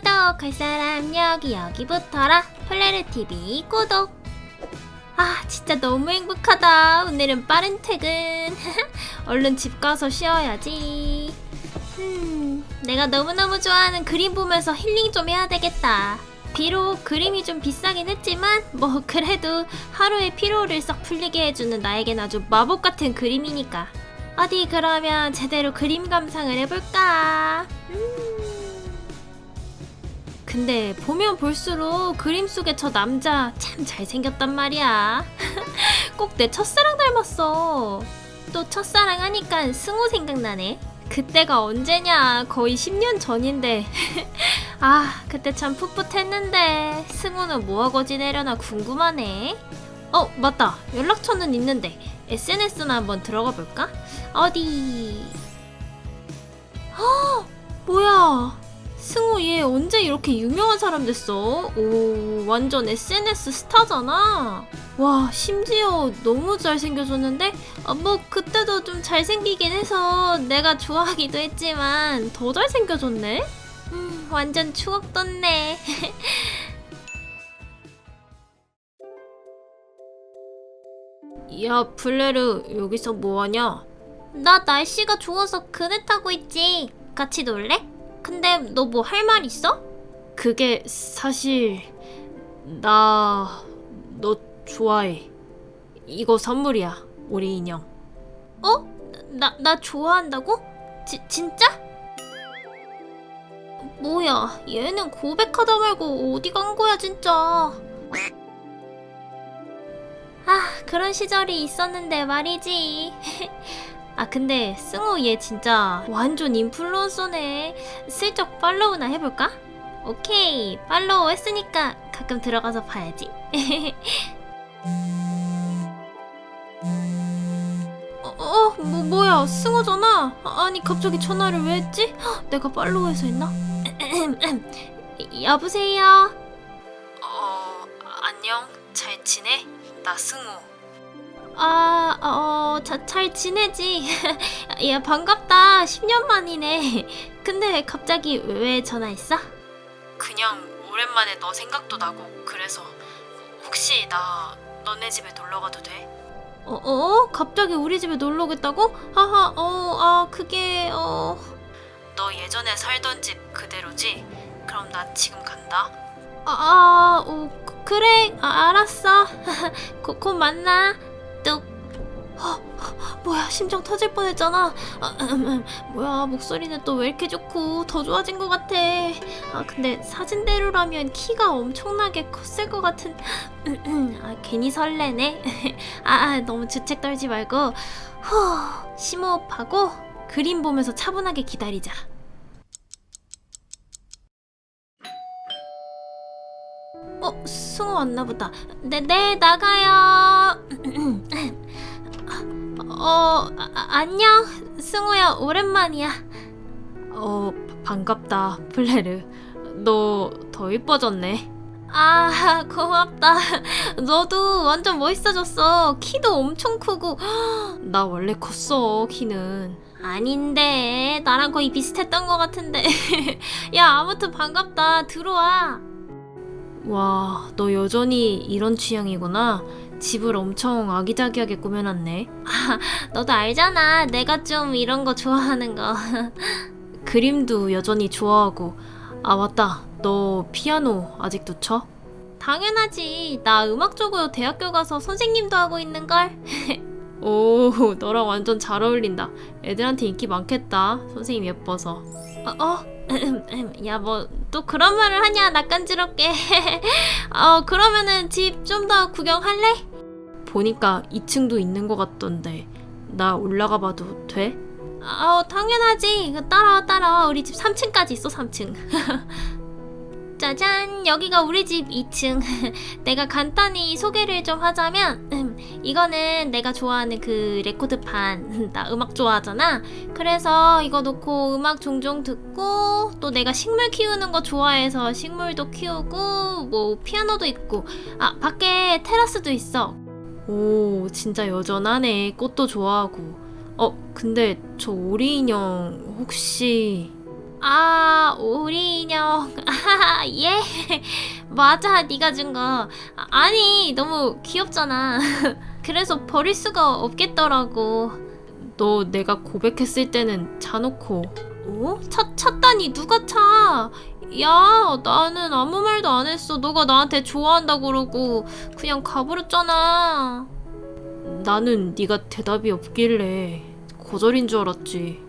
구독할 사람 여기 여기 붙어라. 플레르 TV 구독. 아 진짜 너무 행복하다. 오늘은 빠른 퇴근. 얼른 집 가서 쉬어야지. 음 내가 너무너무 좋아하는 그림 보면서 힐링 좀 해야 되겠다. 비록 그림이 좀 비싸긴 했지만 뭐 그래도 하루의 피로를 싹 풀리게 해주는 나에겐 아주 마법 같은 그림이니까. 어디 그러면 제대로 그림 감상을 해볼까? 음. 근데 보면 볼수록 그림 속의 저 남자 참 잘생겼단 말이야. 꼭 내 첫사랑 닮았어. 또 첫사랑 하니까 승우 생각나네. 그때가 언제냐? 거의 10년 전인데. 아, 그때 참 풋풋했는데. 승우는 뭐하고 지내려나 궁금하네. 어, 맞다. 연락처는 있는데. SNS나 한번 들어가 볼까? 어디? 어, 뭐야? 승우 얘 언제 이렇게 유명한 사람 됐어? 오 완전 SNS 스타잖아. 와 심지어 너무 잘생겨졌는데 아, 뭐 그때도 좀 잘생기긴 해서 내가 좋아하기도 했지만 더 잘생겨졌네. 음 완전 추억 돋네. 야 블레르 여기서 뭐하냐? 나 날씨가 좋아서 그네 타고 있지. 같이 놀래? 근데 너 뭐 할 말 있어? 그게 사실 나 너 좋아해. 이거 선물이야. 우리 인형. 어? 나 나 좋아한다고? 지, 진짜? 뭐야? 얘는 고백하다 말고 어디 간 거야 진짜? 아 그런 시절이 있었는데 말이지. 아 근데 승우 얘 진짜 완전 인플루언서네 슬쩍 팔로우나 해볼까? 오케이 팔로우 했으니까 가끔 들어가서 봐야지 어, 어 뭐, 뭐야 승우잖아 아, 아니 갑자기 전화를 왜 했지? 헉, 내가 팔로우해서 했나? 여보세요 어 안녕 잘 지내? 나 승우 아, 어, 자, 잘 지내지? 야, 반갑다. 10년 만이네. 근데 갑자기 왜 전화했어? 그냥 오랜만에 너 생각도 나고 그래서 혹시 나 너네 집에 놀러 가도 돼? 어, 어? 갑자기 우리 집에 놀러 오겠다고? 하하, 어, 아, 그게, 어. 너 예전에 살던 집 그대로지? 그럼 나 지금 간다. 아, 아 어, 그- 그래, 아, 알았어. 곧, 곧 만나. 뚝. 어, 뭐야 심장 터질 뻔했잖아. 아, 음, 음, 뭐야 목소리는 또 왜 이렇게 좋고 더 좋아진 것 같아. 아 근데 사진대로라면 키가 엄청나게 컸을 것 같은. 음, 음, 아 괜히 설레네. 아, 아 너무 주책 떨지 말고 후 심호흡하고 그림 보면서 차분하게 기다리자. 어, 승우 왔나 보다. 네, 네, 나가요. 어, 아, 안녕. 승우야, 오랜만이야. 어, 반갑다, 플레르. 너 더 이뻐졌네. 아, 고맙다. 너도 완전 멋있어졌어. 키도 엄청 크고. 나 원래 컸어, 키는. 아닌데, 나랑 거의 비슷했던 것 같은데. 야, 아무튼 반갑다. 들어와. 와, 너 여전히 이런 취향이구나. 집을 엄청 아기자기하게 꾸며놨네. 아, 너도 알잖아. 내가 좀 이런 거 좋아하는 거. 그림도 여전히 좋아하고. 아, 맞다. 너 피아노 아직도 쳐? 당연하지. 나 음악 쪽으로 대학교 가서 선생님도 하고 있는걸. 오, 너랑 완전 잘 어울린다. 애들한테 인기 많겠다. 선생님 예뻐서. 어, 어? 야, 뭐, 또 그런 말을 하냐, 낯간지럽게. 어, 그러면은 집 좀 더 구경할래? 보니까 2층도 있는 것 같던데, 나 올라가 봐도 돼? 어, 당연하지. 따라와, 따라와. 우리 집 3층까지 있어, 3층. 짜잔, 여기가 우리 집 2층. 내가 간단히 소개를 좀 하자면, 음, 이거는 내가 좋아하는 그 레코드판. 나 음악 좋아하잖아. 그래서 이거 놓고 음악 종종 듣고, 또 내가 식물 키우는 거 좋아해서 식물도 키우고, 뭐 피아노도 있고, 아, 밖에 테라스도 있어. 오, 진짜 여전하네. 꽃도 좋아하고. 어, 근데 저 오리 인형 혹시 아, 오리 인형. 아, 예. 맞아, 네가 준 거. 아, 아니, 너무 귀엽잖아. 그래서 버릴 수가 없겠더라고. 너 내가 고백했을 때는 차놓고 어? 차, 찼다니 누가 차? 야, 나는 아무 말도 안 했어. 너가 나한테 좋아한다 그러고 그냥 가버렸잖아. 나는 네가 대답이 없길래 거절인 줄 알았지.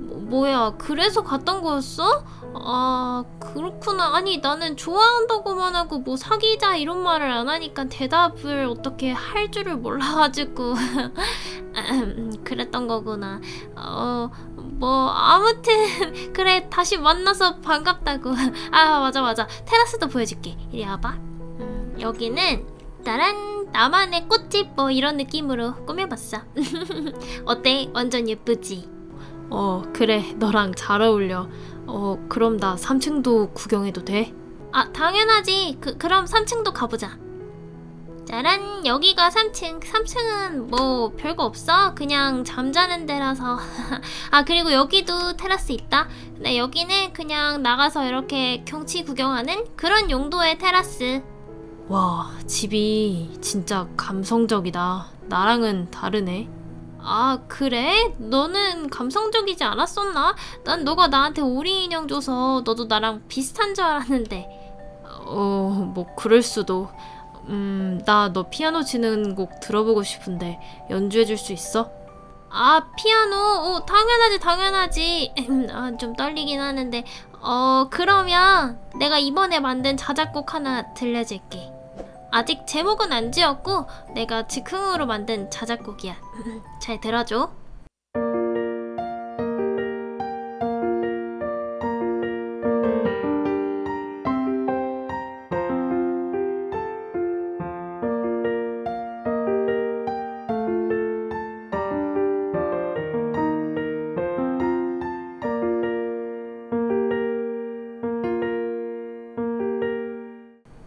뭐, 뭐야, 그래서 갔던 거였어? 아, 그렇구나. 아니, 나는 좋아한다고만 하고 뭐 사귀자 이런 말을 안 하니까 대답을 어떻게 할 줄을 몰라가지고. 음, 그랬던 거구나. 어, 뭐, 아무튼, 그래, 다시 만나서 반갑다고. 아, 맞아, 맞아. 테라스도 보여줄게. 이리 와봐. 음, 여기는, 따란, 나만의 꽃집 뭐 이런 느낌으로 꾸며봤어. 어때? 완전 예쁘지? 어, 그래. 너랑 잘 어울려. 어, 그럼 나 3층도 구경해도 돼? 아, 당연하지. 그, 그럼 3층도 가보자. 짜란, 여기가 3층. 3층은 뭐 별거 없어. 그냥 잠자는 데라서. 아, 그리고 여기도 테라스 있다. 근데 여기는 그냥 나가서 이렇게 경치 구경하는 그런 용도의 테라스. 와, 집이 진짜 감성적이다. 나랑은 다르네. 아, 그래? 너는 감성적이지 않았었나? 난 너가 나한테 오리 인형 줘서 너도 나랑 비슷한 줄 알았는데. 어, 뭐 그럴 수도. 음, 나 너 피아노 치는 곡 들어보고 싶은데 연주해 줄 수 있어? 아, 피아노? 어, 당연하지, 당연하지. 아, 좀 떨리긴 하는데. 어, 그러면 내가 이번에 만든 자작곡 하나 들려줄게. 아직 제목은 안 지었고 내가 즉흥으로 만든 자작곡이야. 잘 들어줘.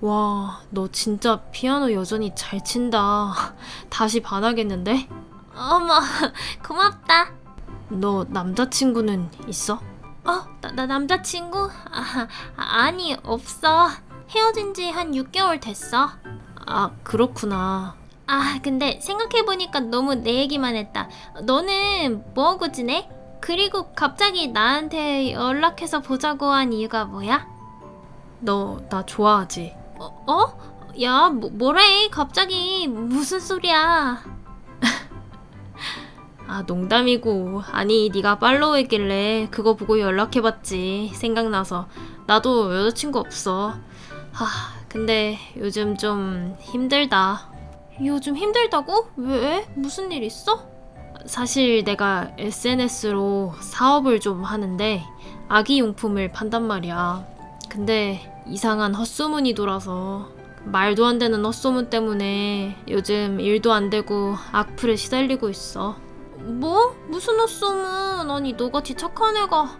와, 너 진짜 피아노 여전히 잘 친다. 다시 반하겠는데? 어머, 고맙다. 너 남자친구는 있어? 어, 나, 나 남자친구? 아, 아니, 없어. 헤어진 지 한 6개월 됐어. 아, 그렇구나. 아, 근데 생각해보니까 너무 내 얘기만 했다. 너는 뭐하고 지내? 그리고 갑자기 나한테 연락해서 보자고 한 이유가 뭐야? 너 나 좋아하지? 어? 어? 야, 뭐, 뭐래? 갑자기 무슨 소리야? 아, 농담이고. 아니, 네가 팔로우 했길래 그거 보고 연락해봤지. 생각나서. 나도 여자친구 없어. 하, 근데 요즘 좀 힘들다. 요즘 힘들다고? 왜? 무슨 일 있어? 사실 내가 SNS로 사업을 좀 하는데 아기 용품을 판단 말이야. 근데 이상한 헛소문이 돌아서 말도 안 되는 헛소문 때문에 요즘 일도 안 되고 악플에 시달리고 있어. 뭐? 무슨 헛소문? 아니 너같이 착한 애가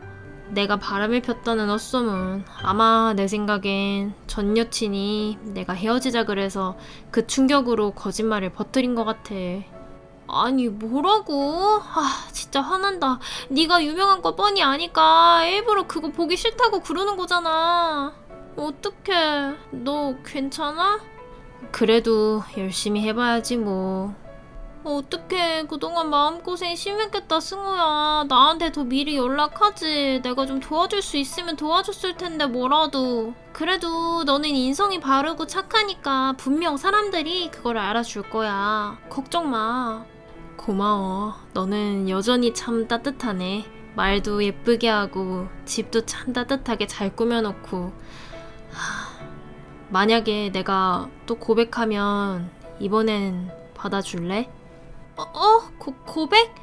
내가 바람을 폈다는 헛소문 아마 내 생각엔 전 여친이 내가 헤어지자 그래서 그 충격으로 거짓말을 퍼뜨린 것 같아. 아니 뭐라고? 아 진짜 화난다. 네가 유명한 거 뻔히 아니까 일부러 그거 보기 싫다고 그러는 거잖아. 어떡해. 너 괜찮아? 그래도 열심히 해봐야지 뭐. 어떡해. 그동안 마음고생 심했겠다, 승우야. 나한테 더 미리 연락하지. 내가 좀 도와줄 수 있으면 도와줬을 텐데, 뭐라도. 그래도 너는 인성이 바르고 착하니까 분명 사람들이 그걸 알아줄 거야. 걱정 마. 고마워. 너는 여전히 참 따뜻하네. 말도 예쁘게 하고, 집도 참 따뜻하게 잘 꾸며놓고. 하, 만약에 내가 또 고백하면 이번엔 받아줄래? 어, 어? 고, 고백?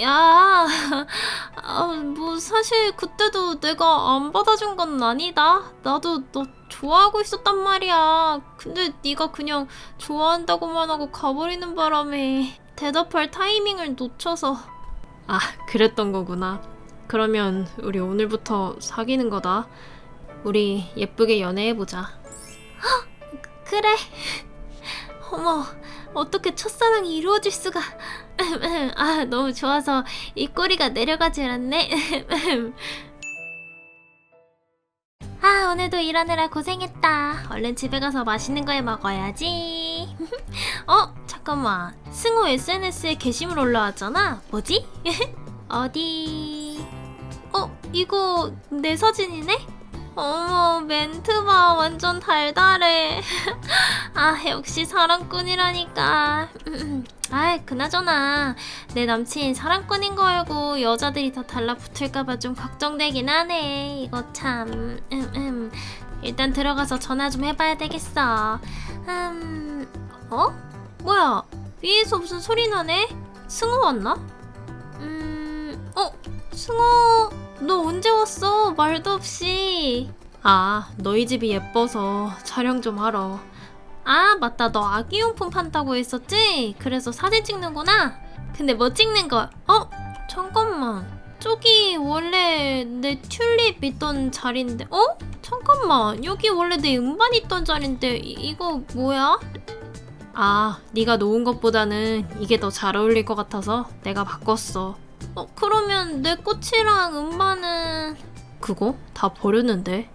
야, 아, 뭐 사실 그때도 내가 안 받아준 건 아니다. 나도 너 좋아하고 있었단 말이야. 근데 네가 그냥 좋아한다고만 하고 가버리는 바람에 대답할 타이밍을 놓쳐서. 아, 그랬던 거구나. 그러면 우리 오늘부터 사귀는 거다. 우리 예쁘게 연애해보자. 그래. 어머, 어떻게 첫사랑이 이루어질 수가. 아, 너무 좋아서 입꼬리가 내려가질 않네. 아, 오늘도 일하느라 고생했다. 얼른 집에 가서 맛있는 거 해 먹어야지. 어, 잠깐만. 승호 SNS에 게시물 올라왔잖아. 뭐지? 어디? 어, 이거 내 사진이네? 어머, 멘트 봐. 완전 달달해. 아, 역시 사랑꾼이라니까. 아이, 그나저나. 내 남친 사랑꾼인 거 알고 여자들이 다 달라붙을까봐 좀 걱정되긴 하네. 이거 참. 음, 음. 일단 들어가서 전화 좀 해봐야 되겠어. 음, 어? 뭐야? 위에서 무슨 소리 나네? 승호 왔나? 음, 어? 승호, 너 언제 왔어? 말도 없이. 아, 너희 집이 예뻐서 촬영 좀 하러. 아, 맞다. 너 아기용품 판다고 했었지? 그래서 사진 찍는구나? 근데 뭐 찍는 거? 어? 잠깐만. 저기 원래 내 튤립 있던 자리인데, 어? 잠깐만. 여기 원래 내 음반 있던 자리인데, 이, 이거 뭐야? 아, 네가 놓은 것보다는 이게 더 잘 어울릴 것 같아서 내가 바꿨어. 어, 그러면 내 꽃이랑 음반은 그거 다 버렸는데.